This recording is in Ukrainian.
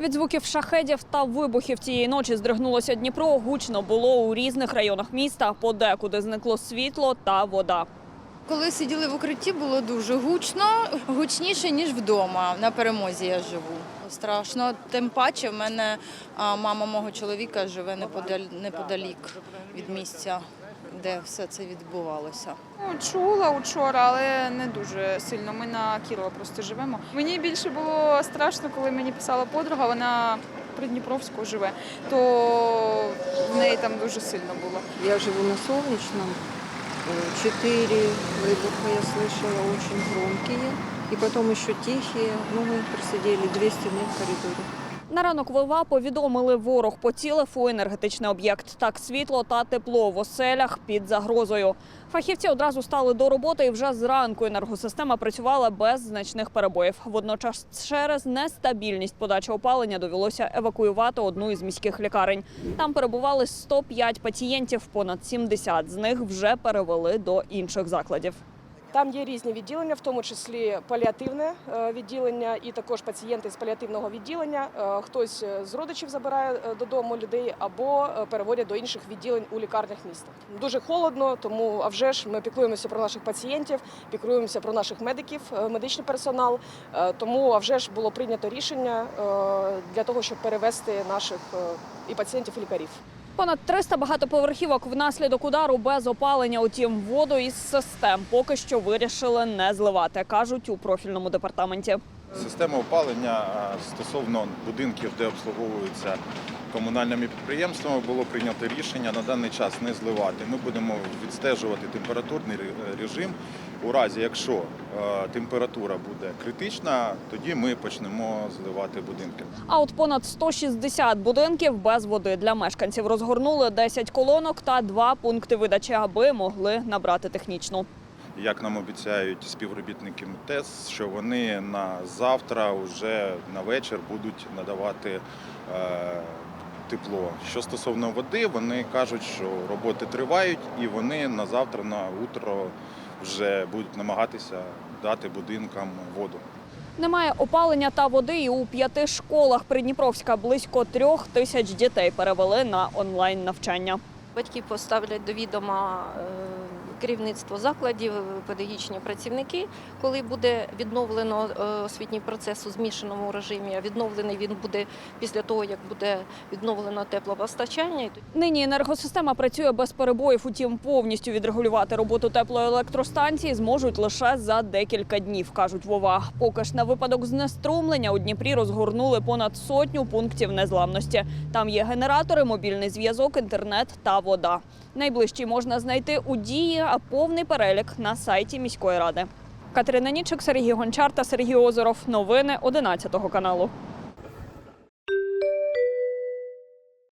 Від звуків шахедів та вибухів цієї ночі здригнулося Дніпро. Гучно було у різних районах міста. Подекуди зникло світло та вода. Коли сиділи в укритті, було дуже гучно, гучніше, ніж вдома. На перемозі я живу. Страшно. Тим паче, в мене мама мого чоловіка живе неподалік від місця, де все це відбувалося. Ну, чула учора, але не дуже сильно. Ми на Кірова просто живемо. Мені більше було страшно, коли мені писала подруга, вона при Дніпровську живе, то в неї там дуже сильно було. Я живу на Солнечном. Э, Четыре выбуха я слышала, очень громкие. И потом еще тихие. Ну, мы просидели две стены в коридоре. На ранок ВВА повідомили, ворог поцілив у енергетичний об'єкт. Так світло та тепло в оселях під загрозою. Фахівці одразу стали до роботи, і вже зранку енергосистема працювала без значних перебоїв. Водночас, через нестабільність подачі опалення довелося евакуювати одну із міських лікарень. Там перебували 105 пацієнтів, понад 70 з них вже перевели до інших закладів. Там є різні відділення, в тому числі паліативне е, відділення і також пацієнти з паліативного відділення. Е, Хтось е, з родичів забирає додому людей або переводять до інших відділень у лікарнях міста. Дуже холодно, тому а вже ж ми піклуємося про наших пацієнтів, піклуємося про наших медиків, медичний персонал. Тому а вже ж було прийнято рішення для того, щоб перевести наших і пацієнтів, і лікарів. Понад 300 багатоповерхівок внаслідок удару без опалення. Утім, воду із систем поки що вирішили не зливати, кажуть у профільному департаменті. Система опалення стосовно будинків, де обслуговуються комунальними підприємствами, було прийнято рішення на даний час не зливати. Ми будемо відстежувати температурний режим. У разі, якщо е, температура буде критична, тоді ми почнемо зливати будинки. А от понад 160 будинків без води для мешканців розгорнули 10 колонок та два пункти видачі, аби могли набрати технічну. Як нам обіцяють співробітники МТЕС, що вони на завтра, вже на вечір будуть надавати е, тепло. Що стосовно води, вони кажуть, що роботи тривають, і вони на завтра, на утро вже будуть намагатися дати будинкам воду. Немає опалення та води і у п'яти школах Придніпровська близько трьох тисяч дітей перевели на онлайн навчання. Батьки поставлять до відома е, керівництво закладів, педагогічні працівники, коли буде відновлено е, освітній процес у змішаному режимі. А відновлений він буде після того, як буде відновлено теплопостачання. Нині енергосистема працює без перебоїв. Утім, повністю відрегулювати роботу теплоелектростанції зможуть лише за декілька днів, кажуть Вова. Поки ж на випадок знеструмлення у Дніпрі розгорнули понад сотню пунктів незламності. Там є генератори, мобільний зв'язок, інтернет та вода. Найближчі можна знайти у дії, а повний перелік на сайті міської ради. Катерина Нічик, Сергій Гончар та Сергій Озеров. Новини 11 каналу.